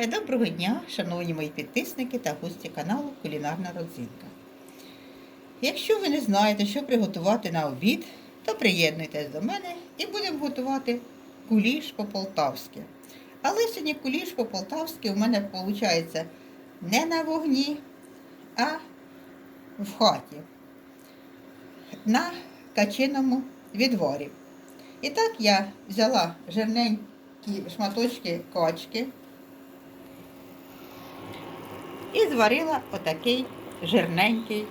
Е, Доброго дня, шановні мої підписники та гості каналу Кулінарна родзинка. Якщо ви не знаєте, що приготувати на обід, то приєднуйтесь до мене і будемо готувати куліш по-полтавськи. Але сьогодні куліш по-полтавськи у мене виходить не на вогні, а в хаті на качиному відварі. І так я взяла жирненькі шматочки качки і зварила отакий жирненький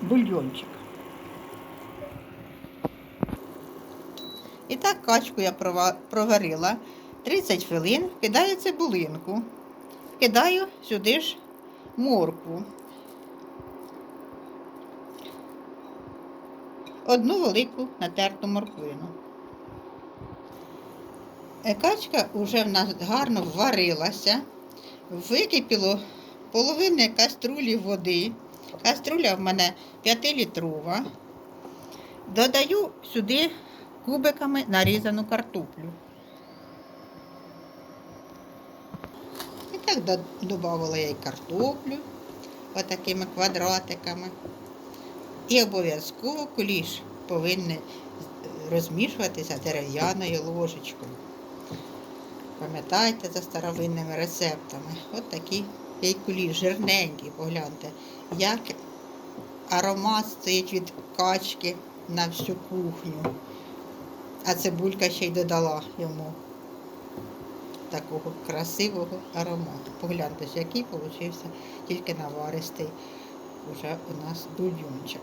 бульйончик. І так качку я проварила 30 хвилин, кидаю цибулинку, кидаю сюди ж моркву. Одну велику натерту морквину. Е, Качка вже в нас гарно варилася, википіло половини каструлі води. Каструля в мене 5-літрова. Додаю сюди кубиками нарізану картоплю. І так додавала я й картоплю отакими квадратиками. І обов'язково куліш повинен розмішуватися дерев'яною ложечкою. Пам'ятайте за старовинними рецептами. От такі цей куліш, жирненький, погляньте, як аромат стоїть від качки на всю кухню. А цибулька ще й додала йому такого красивого аромату. Погляньте, який получився тільки наваристий вже у нас бульйончик.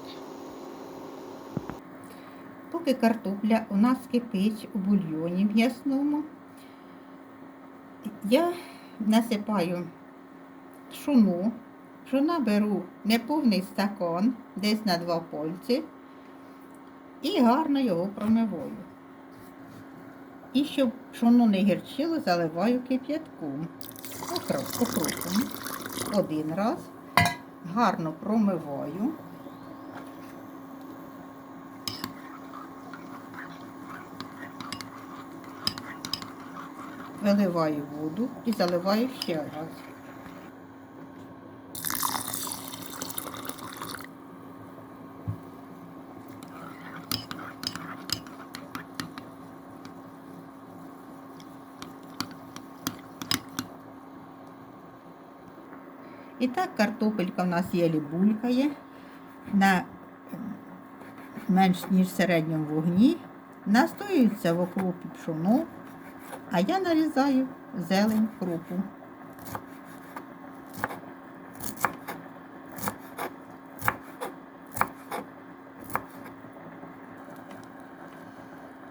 Поки картопля у нас кипить у бульйоні м'ясному, я насипаю шуну. Шуна беру неповний стакан, десь на два пальці, і гарно його промиваю. І щоб шуну не гірчило, заливаю кип'ятком. Окропом. Один раз. Гарно промиваю. Виливаю воду і заливаю ще раз. І так картопелька в нас єлі булькає на ем, менш ніж середньому вогні. Настоюється в окропі пшоно, а я нарізаю зелень крупу.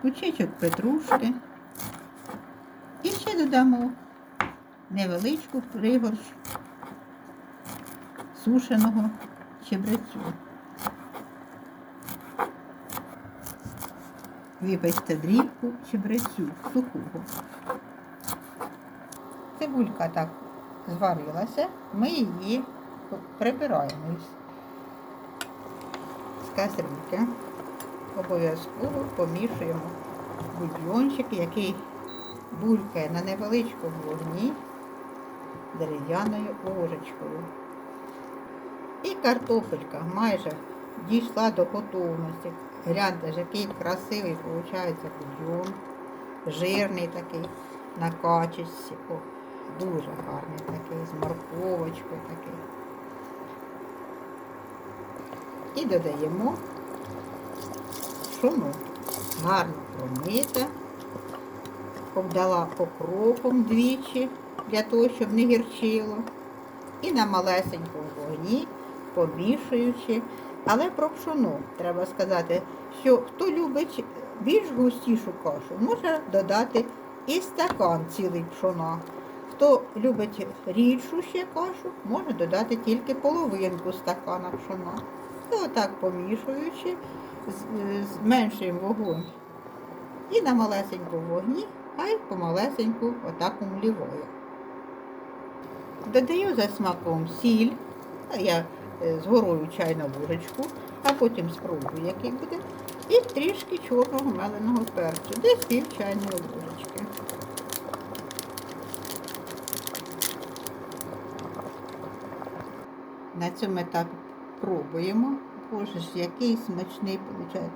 Кучечок петрушки. І ще додамо невеличку пригорш сушеного чебрецю. Вибачте дрібку чебрецю сухого. Цибулька так зварилася, ми її прибираємо з кастрюльки. Обов'язково помішуємо бульйончик, який булькає на невеличкому вогні дерев'яною ложечкою. І картопелька майже дійшла до готовності. Гляньте, який красивий виходить бульйон, жирний такий на качечці. О, дуже гарний такий, з морковочкою такий. І додаємо шуну. Гарно промита, обдала окропом двічі, для того, щоб не гірчило. І на малесенькому вогні помішуючи. Але про пшоно треба сказати, що хто любить більш густішу кашу, може додати і стакан цілий пшона. Хто любить рідшу ще кашу, може додати тільки половинку стакана пшона. І отак помішуючи, зменшуємо вогонь. І на малесенькому вогні, хай помалесеньку отак умліває. Додаю за смаком сіль, а я е, згорою чайну ложечку, а потім спробую, який буде. І трішки чорного меленого перцю, десь пів чайної ложечки. На цьому етапі пробуємо. Боже ж, який смачний, виходить.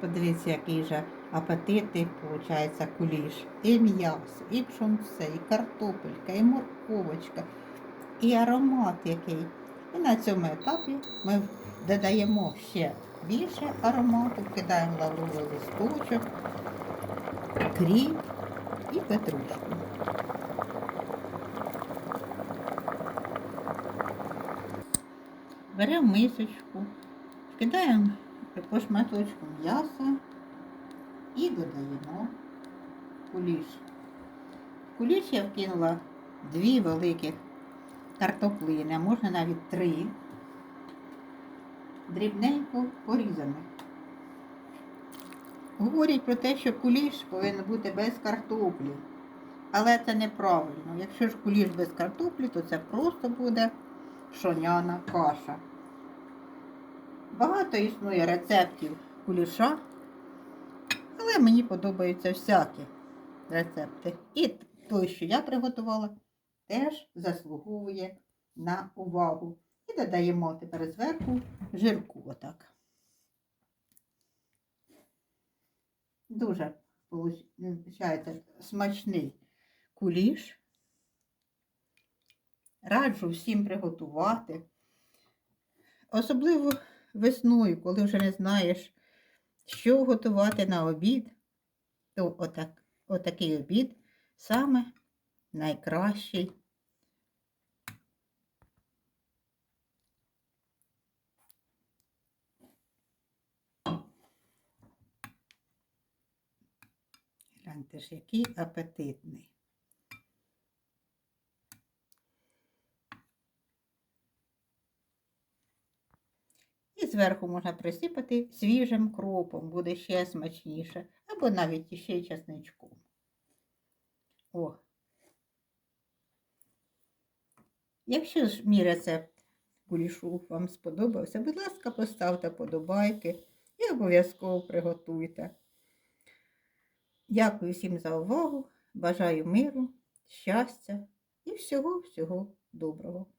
Подивіться, який же апетитний, виходить, куліш. І м'ясо, і пшонце, і картопелька, і морковочка, і аромат який. І на цьому етапі ми додаємо ще більше аромату, кидаємо лавровий листочок, кріп і петрушку. Беремо мисочку, вкидаємо по шматочку м'яса і додаємо куліш. В куліш я вкинула дві великих картоплини, а можна навіть три, дрібненько порізаних. Говорять про те, що куліш повинен бути без картоплі. Але це неправильно. Якщо ж куліш без картоплі, то це просто буде пшоняна каша. Багато існує рецептів куліша, але мені подобаються всякі рецепти. І той, що я приготувала, теж заслуговує на увагу. І додаємо тепер зверху жирку отак. Дуже виходить смачний куліш. Раджу всім приготувати. Особливо весною, коли вже не знаєш, що готувати на обід, то отак, отакий обід саме найкращий. Гляньте ж, який апетитний. І зверху можна присипати свіжим кропом, буде ще смачніше, або навіть ще часничком. О. Якщо ж мій рецепт кулішу вам сподобався, будь ласка, поставте подобайки і обов'язково приготуйте. Дякую всім за увагу. Бажаю миру, щастя і всього-всього доброго.